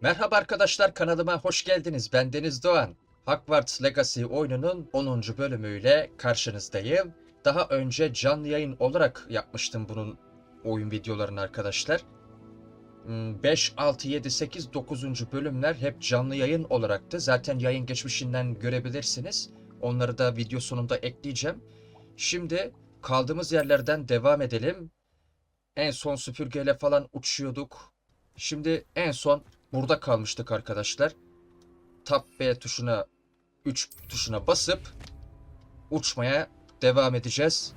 Merhaba arkadaşlar kanalıma hoş geldiniz. Ben Deniz Doğan. Hogwarts Legacy oyununun 10. bölümüyle karşınızdayım. Daha önce canlı yayın olarak yapmıştım bunun oyun videolarını arkadaşlar. Hmm, 5, 6, 7, 8, 9. bölümler hep canlı yayın olaraktı. Zaten yayın geçmişinden görebilirsiniz. Onları da video sonunda ekleyeceğim. Şimdi kaldığımız yerlerden devam edelim. En son süpürgeyle falan uçuyorduk. Şimdi en son burada kalmıştık arkadaşlar. Tab B tuşuna 3 tuşuna basıp uçmaya devam edeceğiz.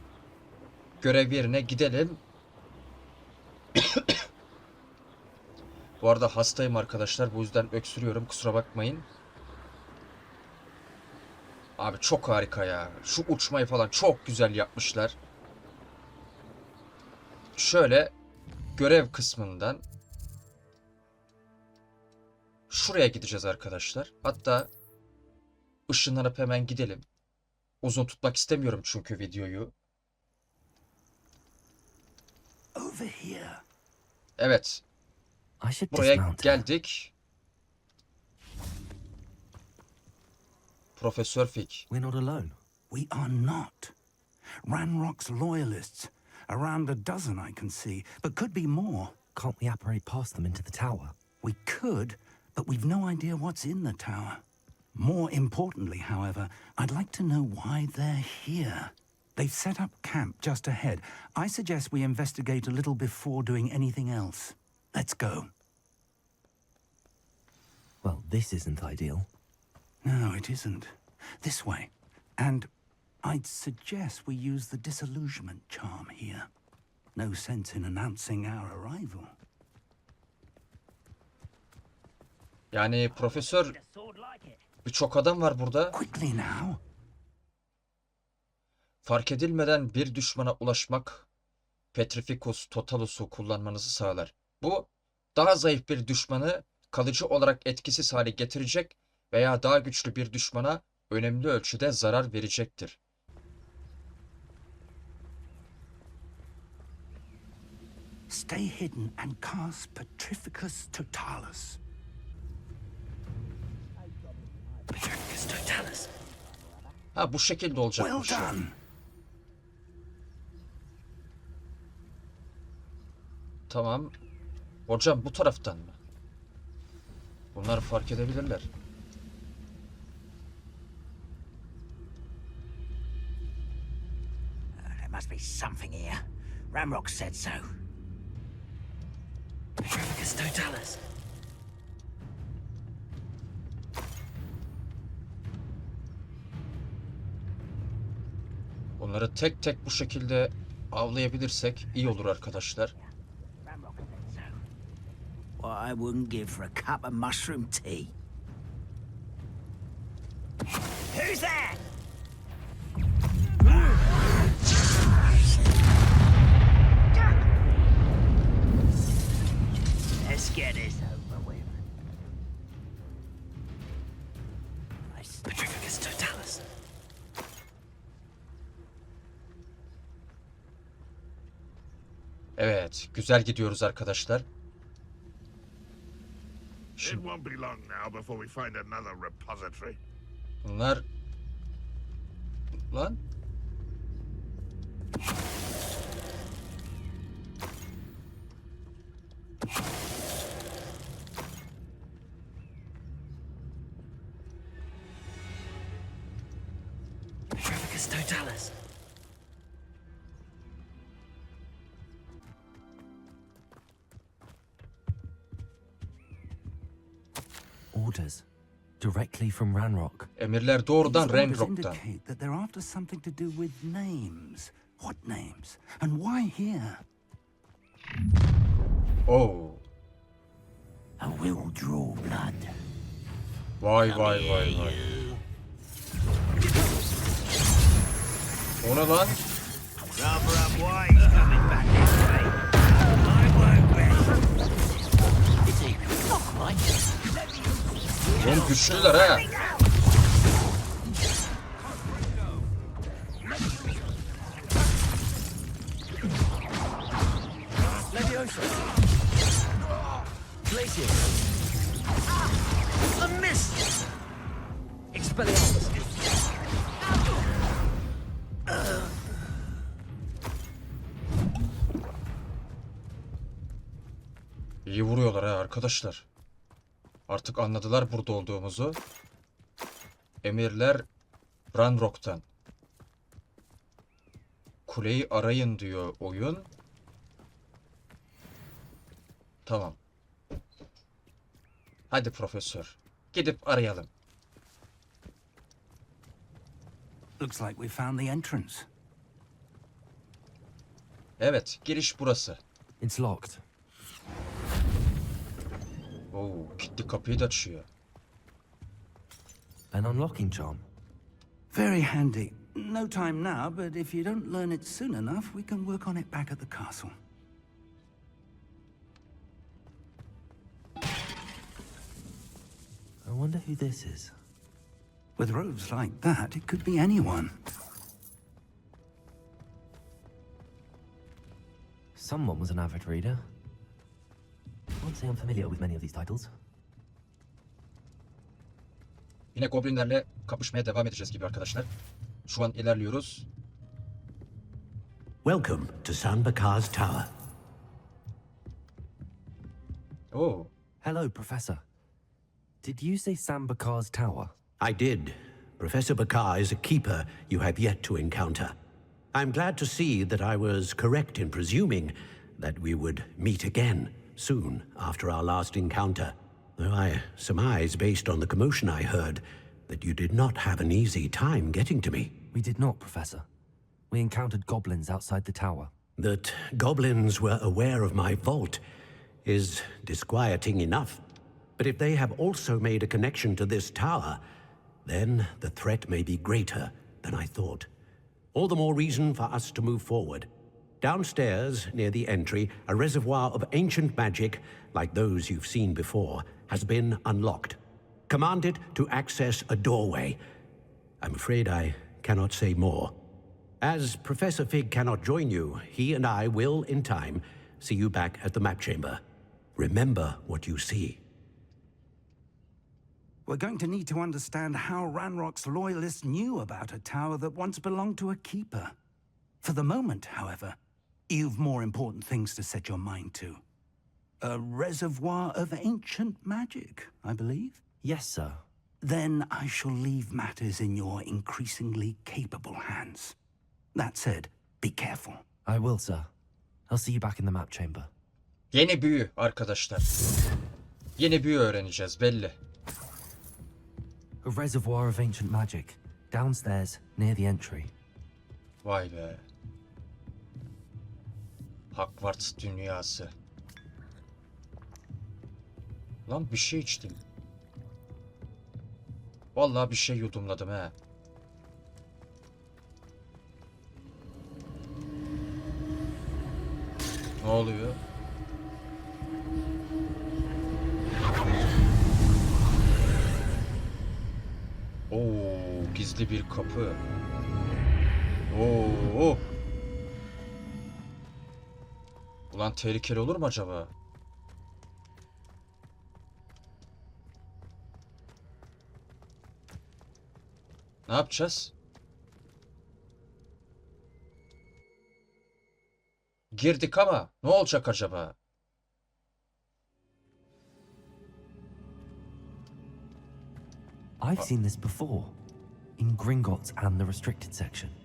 Görev yerine gidelim. Bu arada hastayım arkadaşlar. Bu yüzden öksürüyorum. Kusura bakmayın. Abi çok harika ya. Şu uçmayı falan çok güzel yapmışlar. Şöyle görev kısmından şuraya gideceğiz arkadaşlar. Hatta ışınlanıp hemen gidelim. Uzun tutmak istemiyorum çünkü videoyu. Over here. Evet, buraya geldik. Profesör Fig. We're not alone. We are not. Ranrock's loyalists. Around a dozen I can see, but could be more. Can't we apparate past them into the tower? We could, but we've no idea what's in the tower. More importantly, however, I'd like to know why they're here. They've set up camp just ahead. I suggest we investigate a little before doing anything else. Let's go. Well, this isn't ideal. No, it isn't. This way. And I'd suggest we use the disillusionment charm here. No sense in announcing our arrival. Yani profesör birçok adam var burada. Fark edilmeden bir düşmana ulaşmak Petrificus Totalus'u kullanmanızı sağlar. Bu daha zayıf bir düşmanı kalıcı olarak etkisiz hale getirecek veya daha güçlü bir düşmana önemli ölçüde zarar verecektir. Stay hidden and cast Petrificus Totalus. Ha bu şekilde Well olacakmış. yani. done. Tamam. Hocam bu taraftan mı? Bunları fark edebilirler. There must be something here. Ramrock said so. Totalis. Bunları tek tek bu şekilde avlayabilirsek iyi olur arkadaşlar. I wouldn't give for a cup of mushroom tea. Güzel gidiyoruz arkadaşlar. Şimdi won't be Orders. Directly from Ranrock. Emirler doğrudan These orders Renrock'tan. indicate that they're after something to do with names. What names? And why here? Oh. I will draw blood. Vay vay vay vay. O ne lan? Oğlum güçlüler ha. İyi vuruyorlar ha arkadaşlar. Artık anladılar burada olduğumuzu. Emirler Ranrock'tan. Kuleyi arayın diyor oyun. Tamam. Hadi profesör. Gidip arayalım. Looks like we found the entrance. Evet, giriş burası. It's locked. Oo, kilitli kapıyı da açıyor. An unlocking charm. Very handy. No time now, but if you don't learn it soon enough, we can work on it back at the castle. I wonder who this is. With robes like that, it could be anyone. Someone was an avid reader. I won't say I'm familiar with many of these titles. Yine goblinlerle kapışmaya devam edeceğiz gibi arkadaşlar. Şu an ilerliyoruz. Welcome to San Bakar's Tower. Oh. Hello, Professor. Did you say Sambakar's Tower? I did. Professor Bakar is a keeper you have yet to encounter. I'm glad to see that I was correct in presuming that we would meet again soon after our last encounter. Though I surmise, based on the commotion I heard, that you did not have an easy time getting to me. We did not, Professor. We encountered goblins outside the tower. That goblins were aware of my vault is disquieting enough. But if they have also made a connection to this tower, then the threat may be greater than I thought. All the more reason for us to move forward. Downstairs, near the entry, a reservoir of ancient magic, like those you've seen before, has been unlocked. Command it to access a doorway. I'm afraid I cannot say more. As Professor Fig cannot join you, he and I will, in time, see you back at the map chamber. Remember what you see. We're going to need to understand how Ranrock's loyalists knew about a tower that once belonged to a keeper. For the moment, however, you've more important things to set your mind to. A reservoir of ancient magic, I believe. Yes, sir. Then I shall leave matters in your increasingly capable hands. That said, be careful. I will, sir. I'll see you back in the map chamber. Yeni büyü arkadaşlar. Yeni büyü öğreneceğiz belli. A reservoir of ancient magic. Downstairs, near the entry. Vay be. Hogwarts dünyası. Lan bir şey içtim. Vallahi bir şey yudumladım he. Ne oluyor? Oo, gizli bir kapı. Oo. Ulan tehlikeli olur mu acaba? Ne yapacağız? Girdik ama ne olacak acaba? I've seen this before. In Gringotts and the restricted section.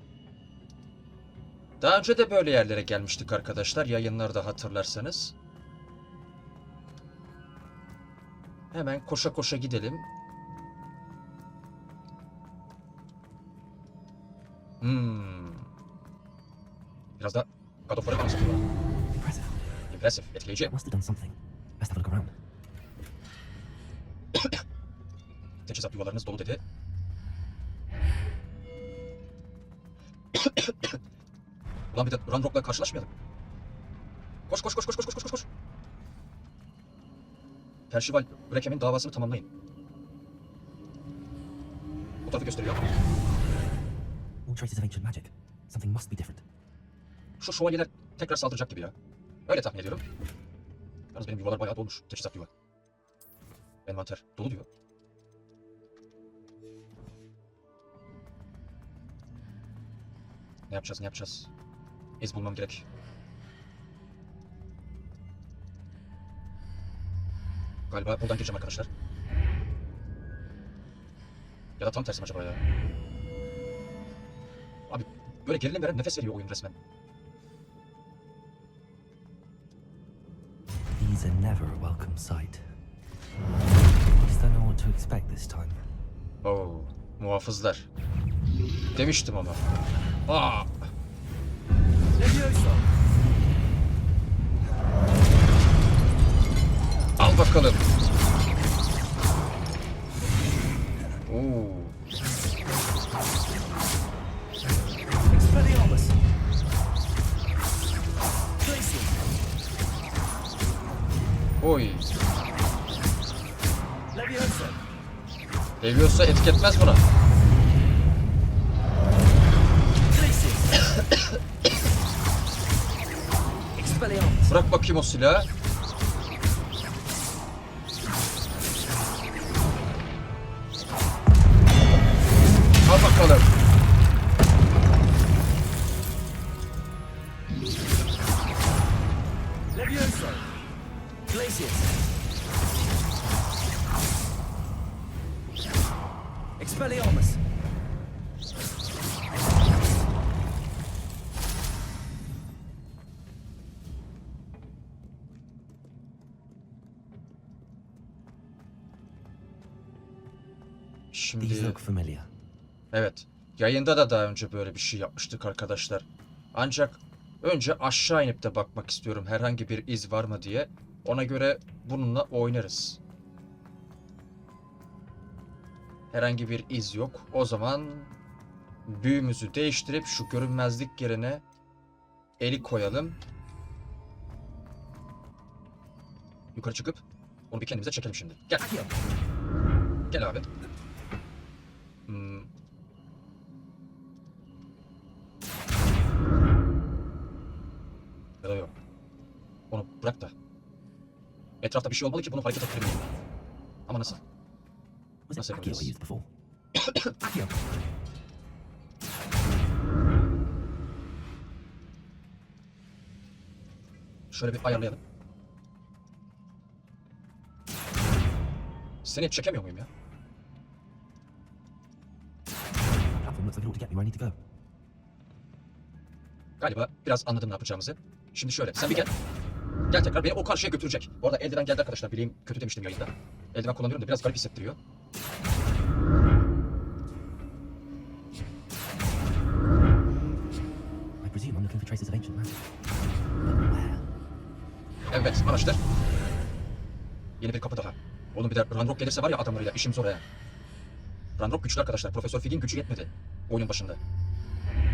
Daha önce de böyle yerlere gelmiştik arkadaşlar yayınlarda hatırlarsanız. Hemen koşa koşa gidelim. Hmm. Biraz da God of War'a benziyor. Impressive. Etkileyici. Must have done something. Let's have look around. Teçhizat yuvalarınız dolu dedi. Lan bir de Run Rock'la karşılaşmayalım. Koş koş koş koş koş koş koş koş. Perşival, Brekem'in davasını tamamlayın. Bu tarafı gösteriyor. All traces of ancient magic. Something must be different. Şu şövalyeler tekrar saldıracak gibi ya. Öyle tahmin ediyorum. Yalnız benim yuvalar bayağı dolmuş. Teçhizat yuva. Envanter dolu diyor. Ne yapacağız ne yapacağız? İz bulmam gerek. Galiba buradan gireceğim arkadaşlar. Ya da tam tersi acaba ya? Abi böyle gerilim veren nefes veriyor oyun resmen. These are never a welcome sight. At least I know what to expect this time. Oo, muhafızlar. Demiştim ama. Aa, Al bakalım. Oo, oy. Leviosa etiketmez buna. Expelliarmus! Bırak bakayım o silahı. Al bakalım. Levioso! Glacius! Expelliarmus! Look familiar. Evet. Yayında da daha önce böyle bir şey yapmıştık arkadaşlar. Ancak önce aşağı inip de bakmak istiyorum herhangi bir iz var mı diye. Ona göre bununla oynarız. Herhangi bir iz yok. O zaman büyümüzü değiştirip şu görünmezlik yerine eli koyalım. Yukarı çıkıp onu bir kendimize çekelim şimdi. Gel. Gel abi. Etrafta bir şey olmalı ki bunu hareket ettirebileyim. Ama nasıl? Nasıl yapabiliriz? Şöyle bir ayarlayalım. Seni çekemiyor muyum ya? Galiba biraz anladım ne yapacağımızı. Şimdi şöyle, sen bir gel. Gel tekrar beni o karşıya götürecek. Bu arada eldiven geldi arkadaşlar. Bileğim kötü demiştim yayında. Eldiven kullanıyorum da biraz garip hissettiriyor. Evet, araştır. Yeni bir kapı daha. Oğlum bir de Ranrock gelirse var ya adamlarıyla işim zor ha. Ranrock güçlü arkadaşlar. Profesör Fig'in gücü yetmedi. Oyunun başında.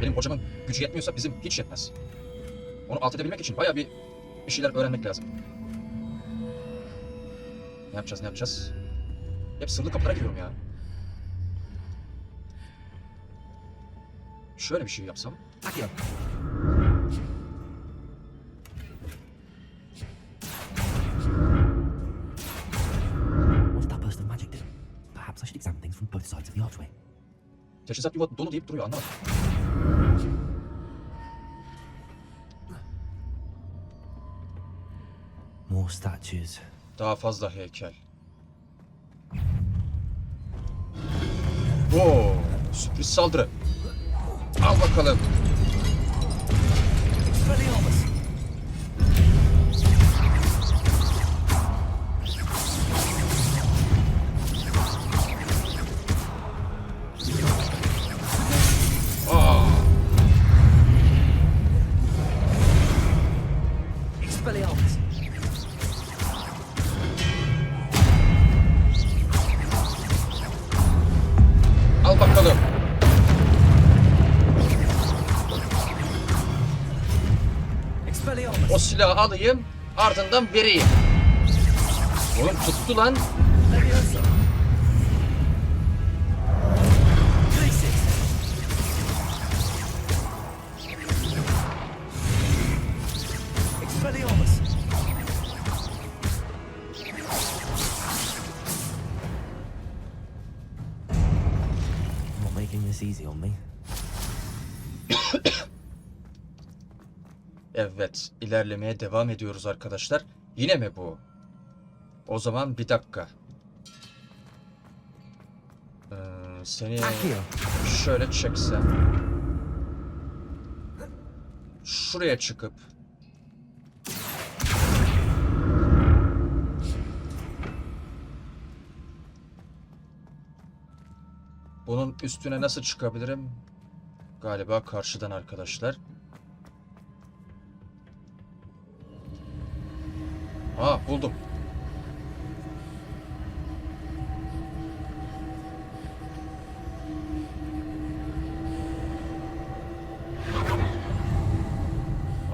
Benim hocamın gücü yetmiyorsa bizim hiç yetmez. Onu alt edebilmek için bayağı bir bir şeyler öğrenmek lazım. Ne yapacağız ne yapacağız? Hep sırlı kapılara giriyorum ya. Şöyle bir şey yapsam. Accio! What did that burst of magic do? Perhaps I should examine things from both sides of the archway. Teçhizat yuva dolu deyip duruyor anlamadım. More statues. Daha fazla heykel. Oo, sürpriz saldırı. Al bakalım. Expelliarmus! Aa, silahı alayım, ardından vereyim. Oğlum tuttu lan. İlerlemeye devam ediyoruz arkadaşlar. Yine mi bu? O zaman bir dakika. Ee, seni şöyle çeksem. Şuraya çıkıp Bunun üstüne nasıl çıkabilirim? Galiba karşıdan arkadaşlar. Aa buldum.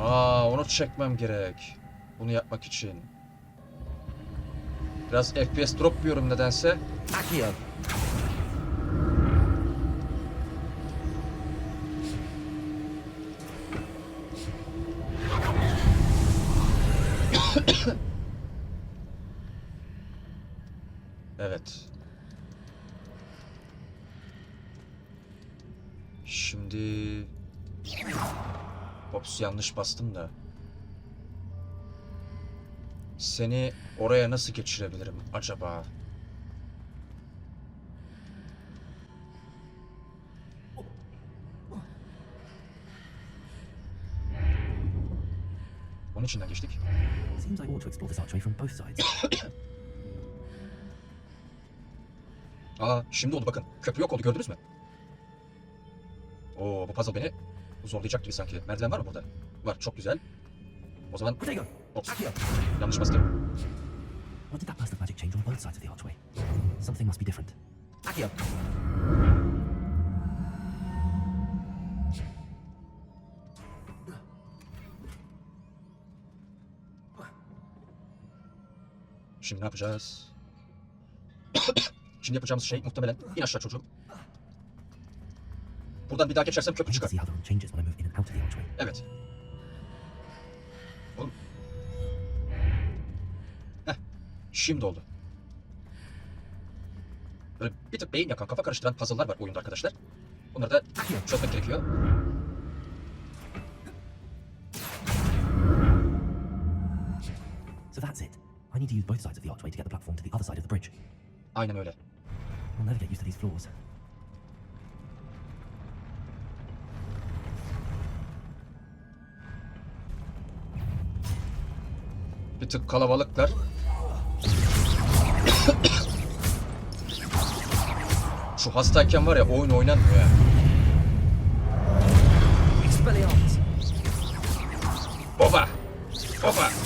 Aa onu çekmem gerek. Bunu yapmak için. Biraz FPS drop yiyorum nedense. Evet. Yanlış bastım da. Seni oraya nasıl geçirebilirim acaba? Onun içinden geçtik. Seems we ought to explore this archway from both sides. Aa şimdi oldu bakın. Köprü yok oldu gördünüz mü? Oo bu puzzle beni zorlayacak gibi sanki. Merdiven var mı burada? Var çok güzel. O zaman! Ops. Yanlış bastım. What did that of magic change on both sides of the archway? Something must be different. Accio! Şimdi ne yapacağız? Şimdi yapacağımız şey muhtemelen in aşağı çocuğum. Buradan bir daha geçersem köprü çıkar. see Şimdi oldu. Böyle bir tık beyin yakan, kafa karıştıran puzzle'lar var oyunda arkadaşlar. Bunları da çözmek gerekiyor. So that's it. I need to use both sides of the archway to get the platform to the other side of the bridge. Aynen öyle. I'll never get used to these floors. Bir tık kalabalıklar. Şu hastayken var ya oyun oynanmıyor ya. Oba! Expelliarmus!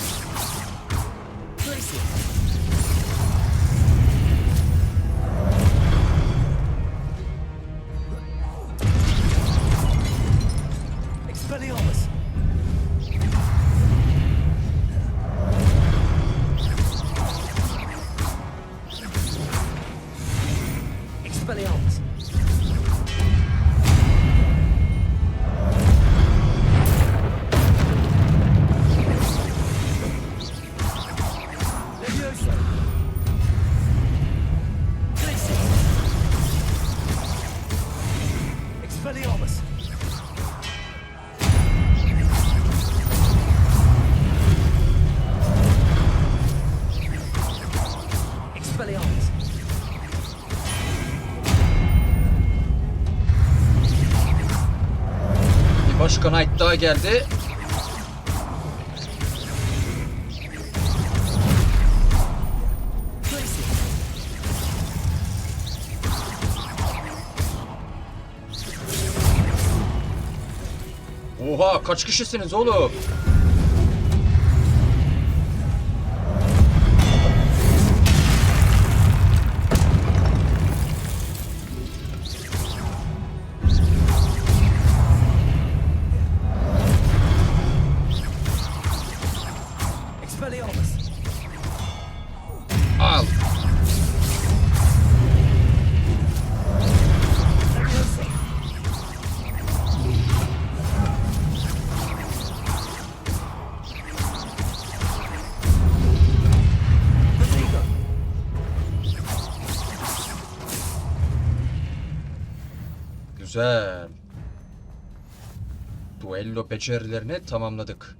Expelliarmus! Başka knight daha geldi. Oha kaç kişisiniz oğlum? Güzel. Duello becerilerini tamamladık.